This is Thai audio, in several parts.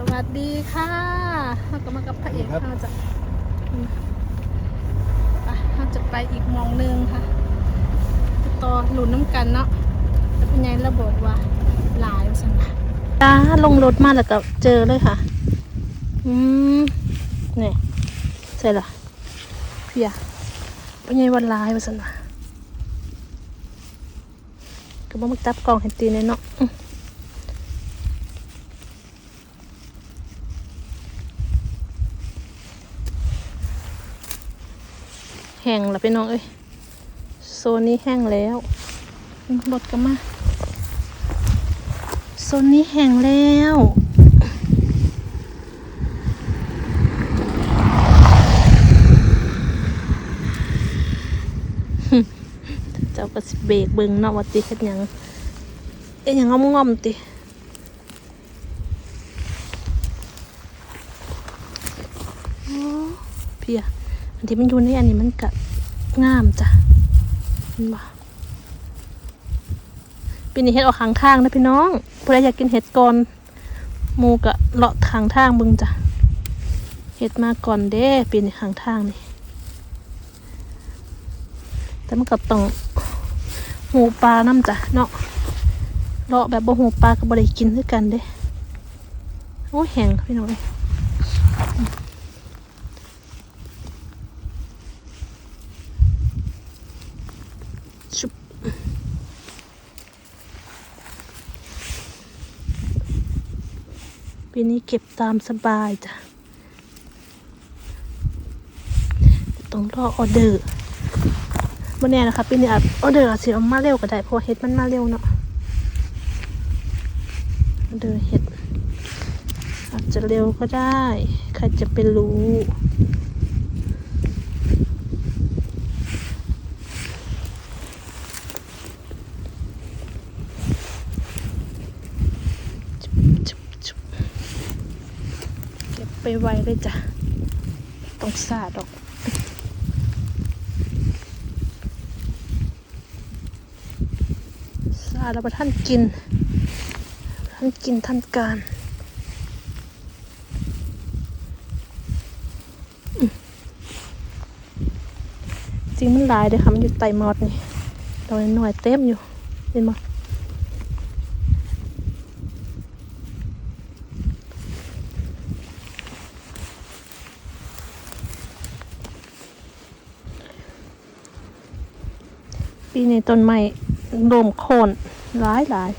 สวัสดีค่ะเราก็มากับพระเอกครับ เราจะไปเราจะไปอีกหมองหนึงค่ะต่อหลุนน้ำกันเนาะแล้วเป็นไงระบอกว่าหลายสันนะจ้าลงรถมาแล้วก็เจอเลยค่ะ อืมนี่ใช่ละเพียเป็นไงวันหลายว่าสันนะก็บ่มาจับกล่องให้ตีในเนาะอื้อ แห้งแล้วพี่น้องเอ้ยโซนนี้แห้งแล้วรถก็มาโซนนี้แห้งแล้วเจ้าก็สิเบรกเบิ่งเนาะว่าติเฮ็ดหยังเอ๊ะหยังงอมๆติอ๋อเพีย อันที่มันอยู่ในอันนี้มันกะงามจ้ะเห็นบ่ปีนี้เห็ดออกข้างทางนะพี่น้องผู้ใดอยากกินเห็ดก่อนหมูกะเลาะทางทางบึงจ้ะเห็ดมาก่อนเด้ปีนี้ข้างทางนี่แต่มันก็ต้องหูปลาน้ำจ้ะเนาะเลาะแบบบ่หูปลาก็บ่ได้กินด้วยกันเด้โอ้แห้งพี่น้องเอ้ย ชุบ ปีนี้เก็บตามสบายจ้ะต้องรอออเดอร์วันนี้นะคะปีนี้ออเดอร์อาจจะเอามาเร็วก็ได้เพราะเห็ดมันมาเร็วเนาะออเดอร์เห็ดอาจจะเร็วก็ได้ ใครจะไปรู้ จุบจุบเก็บ ไปไวเลยจ้ะต้องสาดอกสาดแล้วท่านกิน ท่านกินท่านการจริงมันลายเลยค่ะมันอยู่ไตมอดนี่เราหน่อยเต็มอยู่เห็นไห ปีนี้ต้นไม้โดมโคนหลายหลาย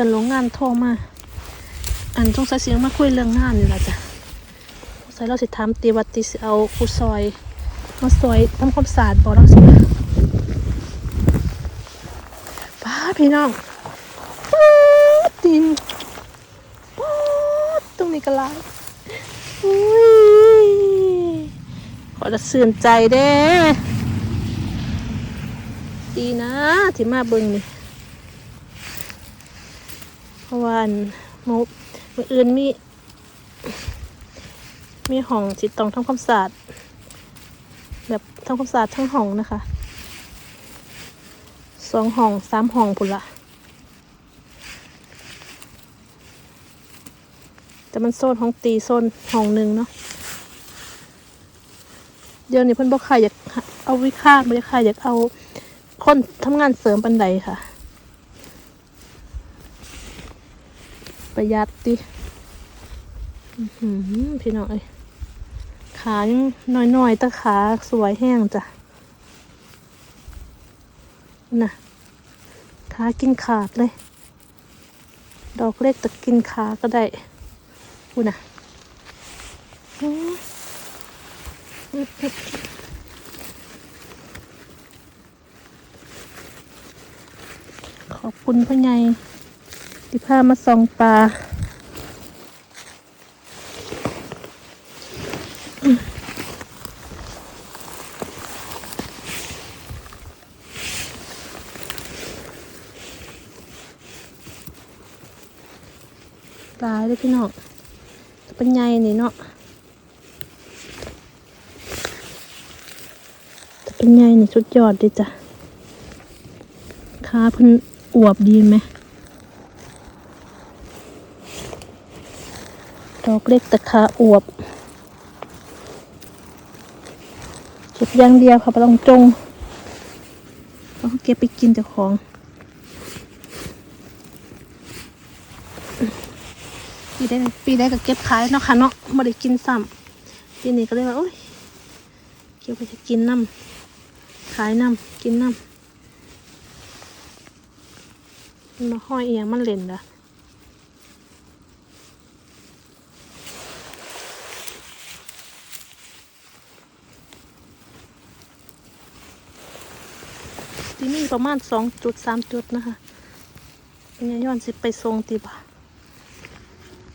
พื่อนโรงงานโทรมา อันจงใส่เสียงมาคุยเรื่องงานนี่แหละจ้ะใส่เราสิถามตีวัติสิเอาผู้ซอยมาซอยทำความสะอาดบ่เราสิป้าพี่น้องป๊าตินป๊าตรงนี้ก็ร้ายอุ้ยขอจะสื่นใจเด้ดีนะที่มาเบิ่งนี่ เพราะว่าอันหมูมืออื่นมี มีห้องจิตต้องทำความสะอาดแบบทำความสะอาดทั้งห้องนะคะสองห้องสามห้องพุ่นละแต่มันโซนห้องตีโซนห้องหนึ่งเนาะเดี๋ยวนี้เพิ่นบอกใครอยากเอาวิค่าไม่ได้ใครอยากเอาคนทำงานเสริมปันใดค่ะ ประหยัดดิพี่น้องเอ้ยขายังน้อยๆตะขาสวยแห้งจ้ะน่ะขากินขาดเลย ดอกเล็กแต่กินขาก็ได้พูน่ะขอบคุณพ่อใหญ่ ที่พามาส่องปลาตายเลยพี่น้องจะเป็นไงนี่เนาะจะเป็นไงนี่สุดยอดเลยจ้ะขาเพิ่นอวบดีไหม ดอกเล็กต่ขาอวบเก็บอย่างเดียวค่ะไม่ต้องจงเอาเก็บไปกินเจ้าของปีได้ปีได้ก็เก็บขายเนาะค่ะเนาะไม่ได้กินซ้ำปีนี้ก็เลยว่าโอ้ยเก็บไปจะกินน้ำขายน้ำกินน้ำมาห้อยเอียงมันเล่นเด้ อที่นี่ประมาณสองจุดสามจุดนะคะเป็นย้อนสิไปทรงตีบ่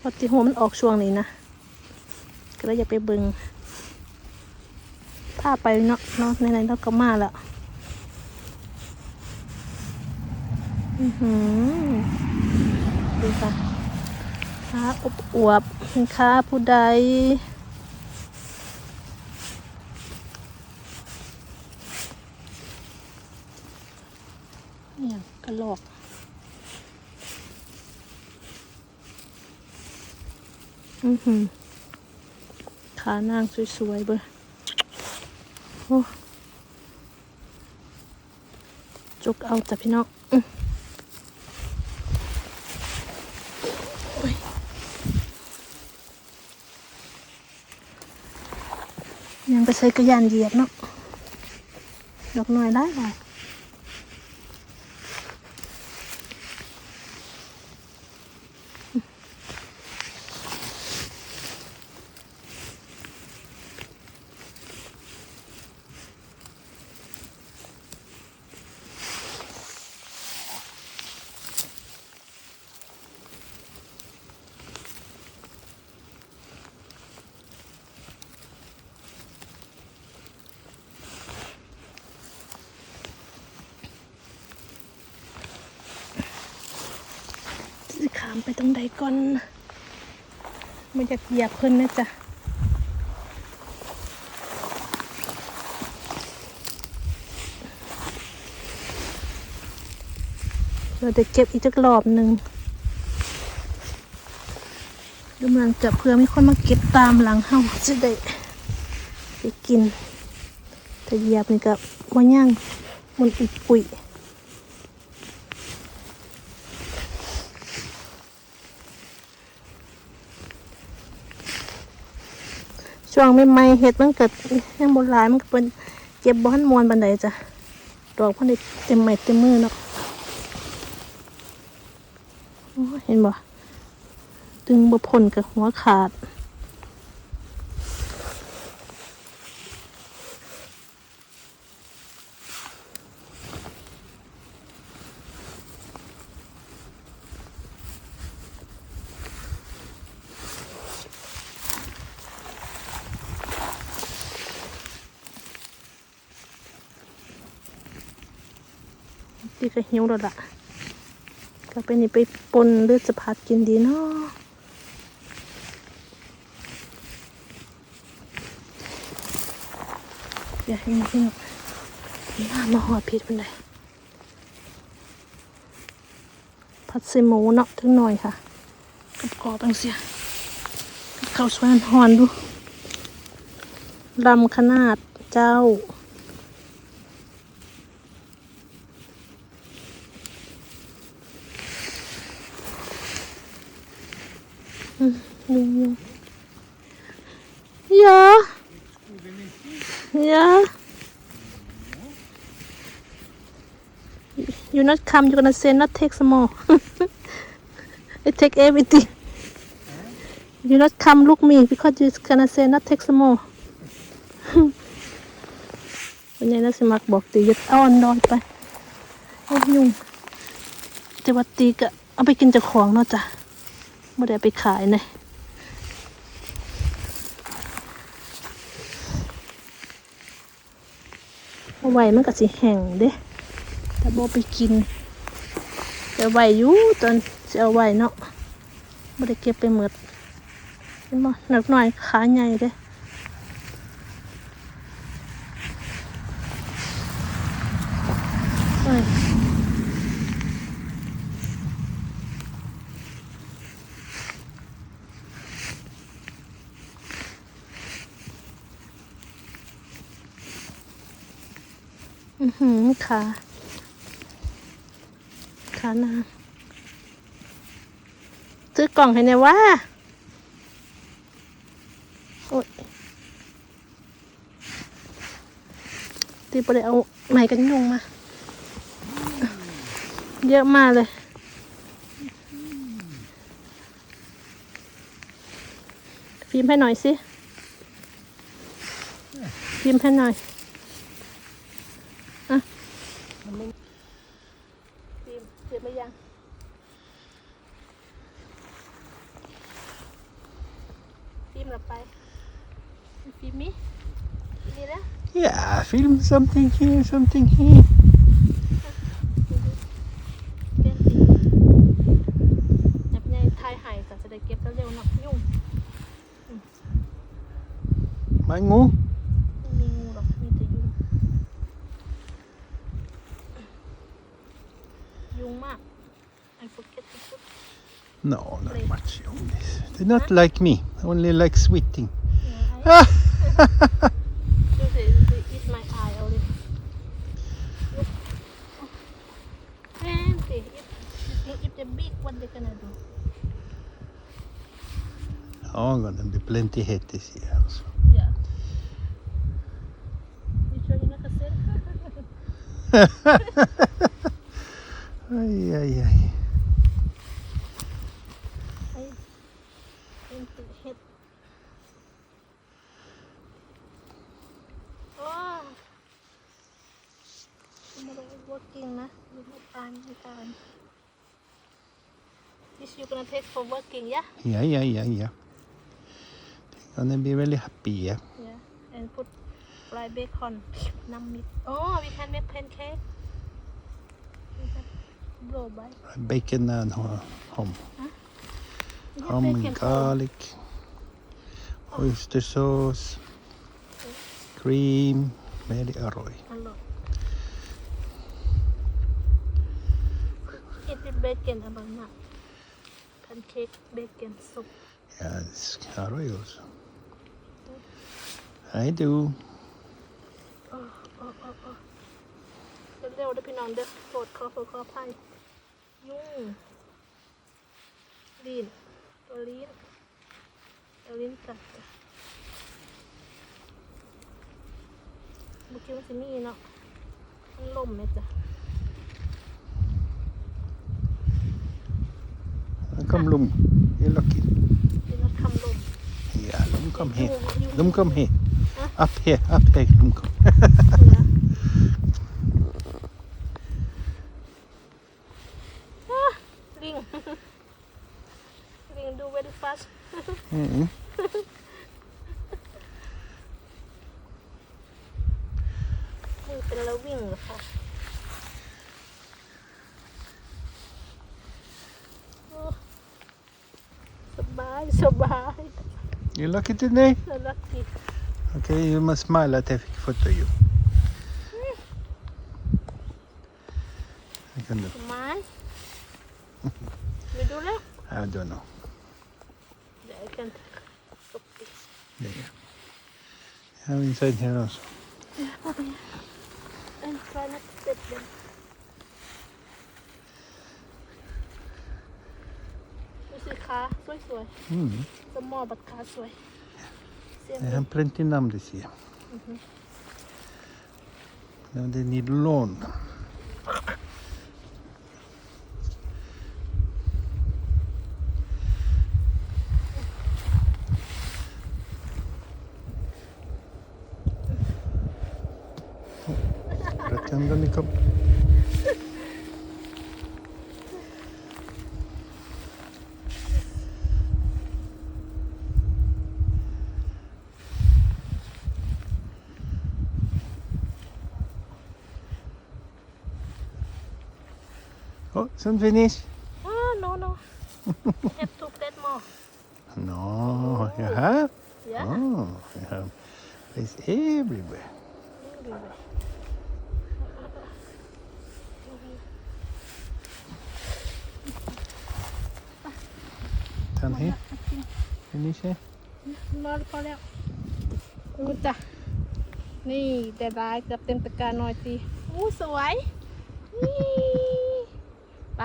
พอตีหัวมันออกช่วงนี้นะก็เลยอยากไปเบิงพาไปเนาะเนาะในๆเราก็มาแล้วอือหือดูค่ะค้าอบอวบเป็นค้าผู้ใด เนี่ยกระหลอก อือหือขานางสวยๆเบอร์โอ้จุกเอาจ้ะพี่น้องยังไปใช้กระยานเหยียบเนาะดอกหน่อยได้ค่ะสิ ตรงใดก่อนม่อยากเหยียบเพิ่นนะจ๊ะเราจะเก็บอีกจักรอบหนึ่งดูเหมือนจะเพื่อมีคนมาเก็บตามหลังเฮาจะได้ไปกินถ้าเหยียบนี่ก็ว่าย่างมันอุดปุ๋ย ช่วงไม่ไม่เห็ดมันเกิดยังโบราณมันเป็นเก็บบ้านมวนบันไดจ้ะดอกพันธุ์เต็มไม้เต็มมือเนาะเห็นบ่ดึงบ่พ้นกับหัวขาด ที่ก็หิวแล้วล่ะก็ไปนี่ไปปนหรือจะพัดกินดีเนาะอยากให้มาพี่น้องมามาหอดพิษเป็นไรผัดใส่หมูเนาะทั้งหน่อยค่ะกับกรอบตังเสียกับข้าวสวยหอนดูลำขนาดเจ้า Ja. Ja. You not come, you're gonna say not take some more. I take everything. you not come look me because you gonna say not take some more เป็นไงนะสิมักบอกตีอย่าเอาอันนอนไปโอ้ยยุ่งแต่ว่าตีก็เอาไปกินเจากของเนาะจ้ะไม่ได้เอาไปขายเนะเอา ไว้มันก็สิแห้งเด้แต่บ่ไปกินแต่ไว้อยู่ตอนจะเอาไว้เนาะไม่ได้เก็บไปหมดเห็นบ่หนักหน่อยขาใหญ่เด้ เอ้ย อือหือขาขานางซื้อกล่องให้เนี่ยว่าโอ๊ยตีไปเลยเอาไหมกันยุงมา เยอะมากเลยพิมพ์ให้หน่อยสิพิมพ์ให้หน่อยอะพิมพ์เสร็จไหมยัง พิมพ์เราไปพิมพ์มินี่นะ Yeah, film something here, something here. No, not much. They're not huh? like me. Only like sweet thing. Yeah, Oh, gonna be plenty head this year also. Yeah. You sure you're not a ay, ay, ay. think the head. Oh. ไม่ได้ working นะดูไม่ตานไม่ตาน Is you gonna take for working yeah Yeah, yeah, yeah, yeah. They're gonna be really happy, yeah. yeah and put fried bacon น้ำมิด Oh we can make pancake we can blow by Bacon and ho- hom. we have Hom and bacon garlic, oyster sauce, cream, very arroy. อร่อย Eat with bacon อร่อยมาก pancake bacon soup Yeah, it's arroy also. I do. เออเออเออเออเร็วๆเด้อพี่น้องเด้อโปรดขอโปรดขออภัยยุ่งลีน ตัวลิ้นตัวลิ้นกัดจ้ะบุคิดว่าจะมีเนาะมันล่มไหมจ้ะ Come, Lum. You're lucky. พี่น้องทำล่ม Yeah, Lum, come here. ยุ่ง Lum, come here. Huh? Up here, up here, Lum, come. เนี่ยอ่ ลิงดู very fast Mm. มือเป็นแล้ววิ่งเหรอคะโอ้สบาย สบาย You lucky today? น่ารักดี Okay, you must smile at every photo you. I can do. สบายไปดูแล้ว I don't know. เดี๋ยวกันตกติ There. Have inside here also. and try not to step them ดูสิขาสวย Mm. ๆสมอบัดขาสวยเสียง They ดี have plenty numb this year. Now they need loan. Ganda ni come. Oh, isn't Oh, Ah, no, no. I have to. No, you have? Yeah. Oh, you have. It's everywhere. Everywhere. on here? Anisha? รอนพอแล้วอู้จ้ะนี่แต่ร้ายเกือบเต็มตะการหน่อยสิอู้สวยนี่ไป